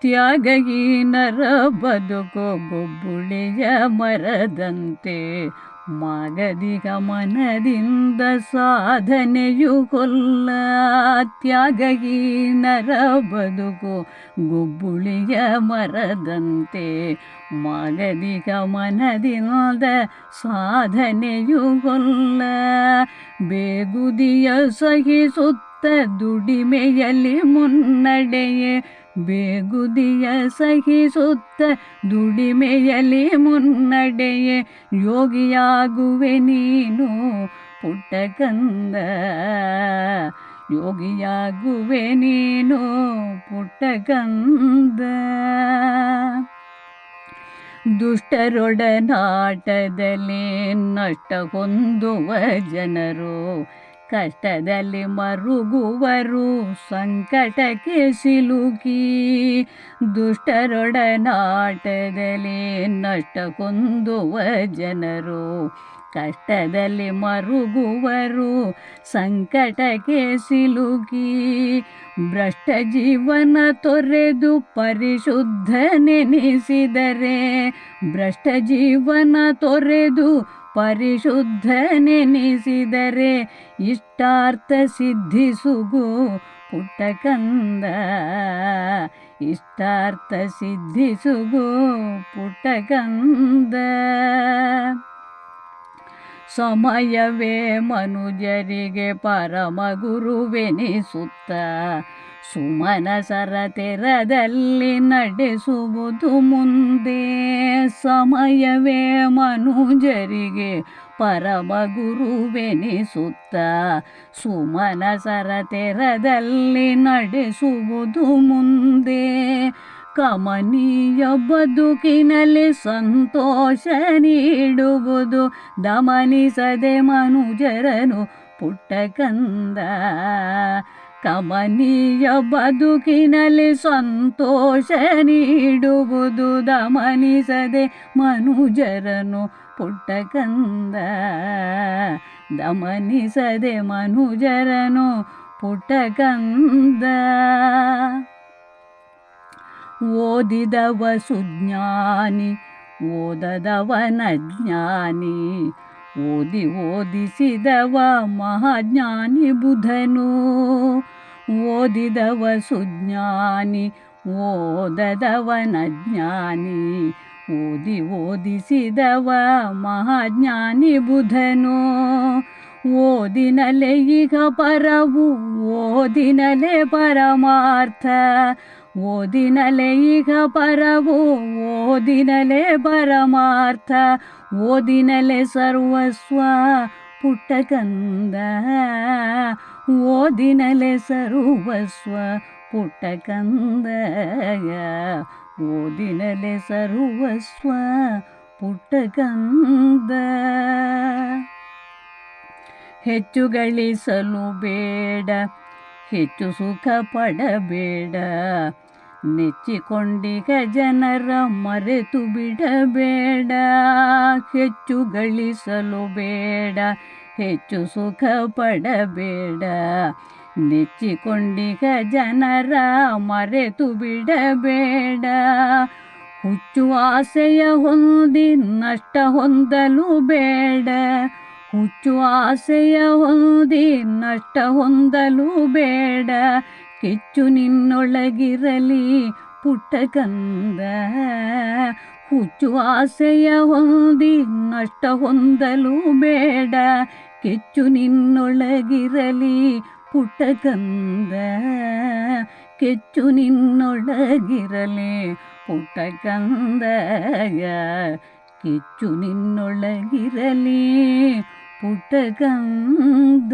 ತ್ಯಾಗಹೀನರ ಬದುಕು ಗೊಬ್ಬುಳಿಯ ಮರದಂತೆ ಮಾಗದಿ ಗಮನದಿಂದ ಸಾಧನೆಯು ಕೊಲ್ಲ. ತ್ಯಾಗಹೀನರ ಬದುಕು ಗುಬ್ಬುಳಿಯ ಮರದಂತೆ ಮಾಗದಿ ಗಮನದಿಂದ ಸಾಧನೆಯು ಕೊಲ್ಲ. ಬೇಗುದಿಯ ಸಹಿಸುತ್ತ ದುಡಿಮೆಯಲ್ಲಿ ಮುನ್ನಡೆಯೇ ಬೇಗುದಿಯ ಸಹಿಸುತ್ತ ದುಡಿಮೆಯಲ್ಲಿ ಮುನ್ನಡೆಯೇ ಯೋಗಿಯಾಗುವೆ ನೀನು ಪುಟ್ಟಕಂದ ಯೋಗಿಯಾಗುವೆ ನೀನು ಪುಟ್ಟಕಂದ ದುಷ್ಟರೊಡನಾಟದಲ್ಲಿ ನಷ್ಟ ಹೊಂದುವ ಜನರು ಕಷ್ಟದಲ್ಲಿ ಮರುಗುವರು, ಸಂಕಟಕ್ಕೆ ಸಿಲುಕಿ ದುಷ್ಟರೊಡನಾಟದಲ್ಲಿ ನಷ್ಟ ಹೊಂದುವ ಜನರು. ಕಷ್ಟದಲ್ಲಿ ಮರುಗುವರು, ಸಂಕಟಕ್ಕೆ ಸಿಲುಕಿ, ಭ್ರಷ್ಟ ಜೀವನ ತೊರೆದು ಪರಿಶುದ್ಧ ನೆನೆಸಿದರೆ ಭ್ರಷ್ಟ ಜೀವನ ತೊರೆದು ಪರಿಶುದ್ಧ ನೆನೆಸಿದರೆ ಇಷ್ಟಾರ್ಥ ಸಿದ್ಧಿಸುಗು ಪುಟ್ಟಕಂದ. ಇಷ್ಟಾರ್ಥ ಸಿದ್ಧಿಸುಗು ಪುಟ್ಟಕಂದ. ಸಮಯವೇ ಮನುಜರಿಗೆ ಪರಮ ಗುರುವೆನಿಸುತ್ತ. ಸುಮನಸರ ತೆರದಲ್ಲಿ ನಡೆಸುವುದು ಮುಂದೆ. ಸಮಯವೇ ಮನುಜರಿಗೆ ಪರಮ ಗುರುವೆನಿಸುತ್ತ. ಸುಮನ ತೆರದಲ್ಲಿ ನಡೆಸುವುದು ಮುಂದೆ ಕಮನೀಯ ಬದುಕಿನಲ್ಲಿ ಸಂತೋಷ ನೀಡುವುದು ದಮನಿಸದೆ ಮನುಜರನು ಪುಟ್ಟಕಂದ. ಕಮನೀಯ ಬದುಕಿನಲ್ಲಿ ಸಂತೋಷ ನೀಡುವುದು ದಮನಿಸದೆ ಮನುಜರನು ಪುಟ್ಟಕಂದ ದಮನಿಸದೆ ಮನುಜರನು ಪುಟ್ಟಕಂದ ಓದಿದವ ಸುಜ್ಞಾನಿ ಓದದವನ ಜ್ಞಾನಿ ಓದಿ ಓದಿಸಿದವ ಮಹಾಜ್ಞಾನಿ ಬುಧನು ಓದಿದವ ಸುಜ್ಞಾನಿ ಓದದವನ ಜ್ಞಾನಿ ಓದಿ ಓದಿಸಿದವ ಮಹಾಜ್ಞಾನಿ ಬುಧನು ಓದಿನಲೆ ಈಗ ಪರವು ಓದಿನಲೆ ಪರಮಾರ್ಥ ಓದಿನಲೆ ಈಗ ಪರವು ಓದಿನಲೆ ಪರಮಾರ್ಥ ಓದಿನಲೆ ಸರ್ವಸ್ವ ಪುಟ್ಟಕಂದ ಓದಿನಲೆ ಸರ್ವಸ್ವ ಪುಟ್ಟಕಂದಯ ಓದಿನಲೆ ಸರ್ವಸ್ವ ಪುಟ್ಟಕಂದ ಹೆಚ್ಚು ಗಳಿಸಲು ಬೇಡ, ಹೆಚ್ಚು ಸುಖ ಪಡಬೇಡ ನೆಚ್ಚಿಕೊಂಡಿಗ ಜನರ ಮರೆತು ಬಿಡಬೇಡ, ಹೆಚ್ಚು ಗಳಿಸಲು ಬೇಡ, ಹೆಚ್ಚು ಸುಖ ಪಡಬೇಡ. ನೆಚ್ಚಿಕೊಂಡಿಗ ಜನರ ಮರೆತು ಬಿಡಬೇಡ, ಹುಚ್ಚು ಆಸೆಯ ಹೊಂದಿ ನಷ್ಟ ಹೊಂದಲು ಬೇಡ. ಹುಚ್ಚು ಆಸೆಯ ಹೊಂದಿ ನಷ್ಟ ಹೊಂದಲು ಬೇಡ ಕಿಚ್ಚು ನಿನ್ನೊಳಗಿರಲಿ ಪುಟ್ಟ ಕಂದ ಹುಚ್ಚು ಆಸೆಯ ಹೊಂದಿ ನಷ್ಟ ಹೊಂದಲು ಬೇಡ. ಕಿಚ್ಚು ನಿನ್ನೊಳಗಿರಲಿ ಪುಟ್ಟ ಕಂದ ಕೆಚ್ಚು ನಿನ್ನೊಳಗಿರಲಿ ಪುಟ್ಟ ಕಂದಯ ಕಿಚ್ಚು ನಿನ್ನೊಳಗಿರಲಿ ಪುಟ್ಟಕಂದ